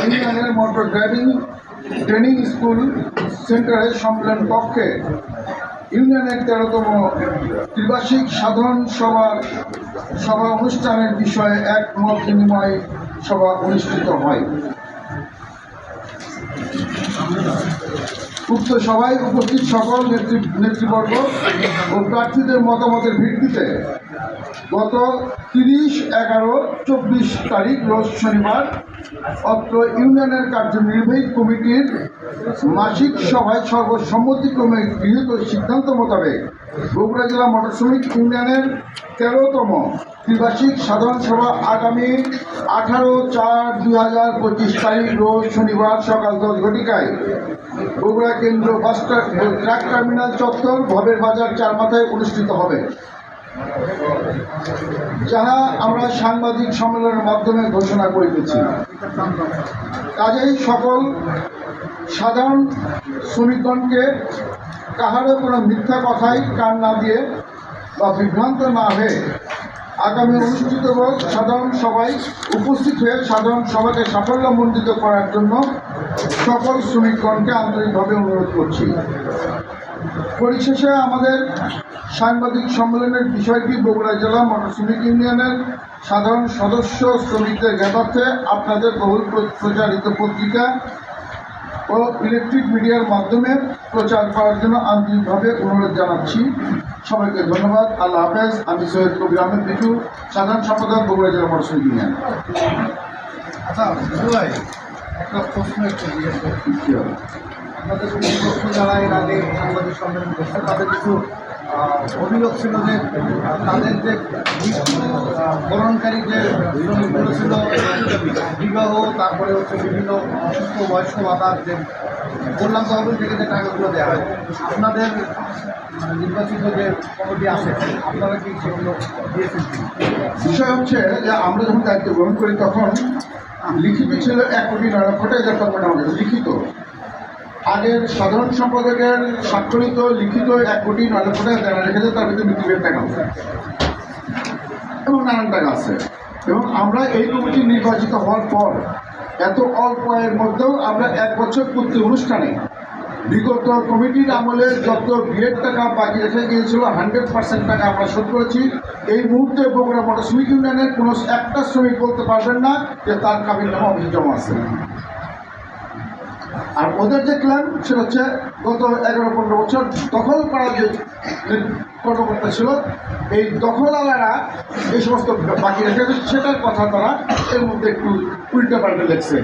ইউনিয়নের motor driving training school সেন্টারের সম্মেলন কক্ষে ইউনিয়নের তেরোতম ত্রিবার্ষিক সাধারণ সভার সভা অনুষ্ঠানের বিষয়ে এক মত বিনিময় সভা অনুষ্ঠিত হয়। উক্ত সভায় উপস্থিত সকল নেতৃ নেতৃবর্গ ও প্রার্থীদের মতামতের ভিত্তিতে গত তিরিশ, এগারো, চব্বিশ তারিখ, রোজ শনিবার, অত্র ইউনিয়নের কার্যনির্বাহী কমিটির মাসিক সভায় সর্বসম্মতিক্রমে গৃহীত সিদ্ধান্ত মোতাবেক বগুড়া জেলা মোটর শ্রমিক ইউনিয়নের তেরোতম ত্রিবার্ষিক সাধারণ সভা আগামী আঠারো চার দুই হাজার পঁচিশ তারিখ রোজ শনিবার সকাল দশ ঘটিকায়। বগুড়া কেন্দ্র বাস ট্রাক টার্মিনাল চত্বর ভবের বাজার চার মাথায় অনুষ্ঠিত হবে। যাহা আমরা সাংবাদিক সম্মেলনের মাধ্যমে ঘোষণা করিতেছি। কাজেই সকল সাধারণ শ্রমিকগণকে কাহারও কোনো মিথ্যা কথাই কান না দিয়ে বা বিভ্রান্ত না হয়ে আগামী অনুষ্ঠিত হোক, সাধারণ সভায় উপস্থিত হয়ে সাধারণ সভাকে সাফল্যমণ্ডিত করার জন্য সকল শ্রমিকগণকে আন্তরিকভাবে অনুরোধ করছি। পরিশেষে আমাদের সাংবাদিক সম্মেলনের বিষয়টি বগুড়া জেলা মোটর শ্রমিক ইউনিয়নের সাধারণ সদস্য শ্রমিকদের জ্ঞাতার্থে আপনাদের বহুল প্রচারিত পত্রিকা ও ইলেকট্রিক মিডিয়ার মাধ্যমে প্রচার করার জন্য আন্তরিকভাবে অনুরোধ জানাচ্ছি। সবাইকে ধন্যবাদ। আল্লাহ হাফেজ। আমি সৈয়দ কবির আহমেদ বিটু সাধারণ সম্পাদক বগুড়া জেলা পরিষদ ইউনিয়ন। আচ্ছা ভাই একটা প্রশ্ন একটা জিজ্ঞেস কি কিছু প্রশ্ন যারা এর আগে সাংবাদিক সম্মেলন করছে তাদের কিছু অভিযোগ ছিল যে তাদের যে বরণকারী যে শ্রমিকগুলো ছিল, বিবাহ, তারপরে হচ্ছে বিভিন্ন অসুস্থ বয়স্ক ভাতার যে কল্যাণ তহবিল থেকে যে টাকাগুলো দেওয়া হয়, আপনাদের নির্বাচিত যে কমিটি আছে, আপনারা কি সেগুলো দিয়েছেন বিষয় হচ্ছে যে আমরা যখন দায়িত্ব গ্রহণ করি তখন লিখিত ছিল এক কোটি নয় লক্ষ টাকা লিখিত। আগের সাধারণ সম্পাদকের স্বাক্ষরিত, লিখিত এক কোটি নয় লক্ষ টাকা দেওয়া রেখেছে, তার ভিতরে মৃত্যুবের টাকা আছে। এবং নানান টাকা আছে। এবং আমরা এই কমিটি নির্বাচিত হওয়ার পর, এত অল্প এর মধ্যেও আমরা এক বছর পূর্তি অনুষ্ঠানে বিগত কমিটির আমলে যত বিয়ের টাকা বাকি রেখে গিয়েছিল হান্ড্রেড পার্সেন্ট টাকা আমরা শোধ করেছি। এই মুহূর্তে বগুড়া মোটর শ্রমিক ইউনিয়নের কোনো একটা শ্রমিক বলতে পারবেন না যে তার কাবিল নামা জমা আছে। আর ওদের যে ক্লেম সেটা হচ্ছে গত এগারো পনেরো বছর দখল করার যে যে কর্মকর্তা ছিল, এই দখলওয়ালারা এই সমস্ত বাকি রেখে সেটার কথা তারা এর মধ্যে একটু উল্টো পাল্টে লেগছে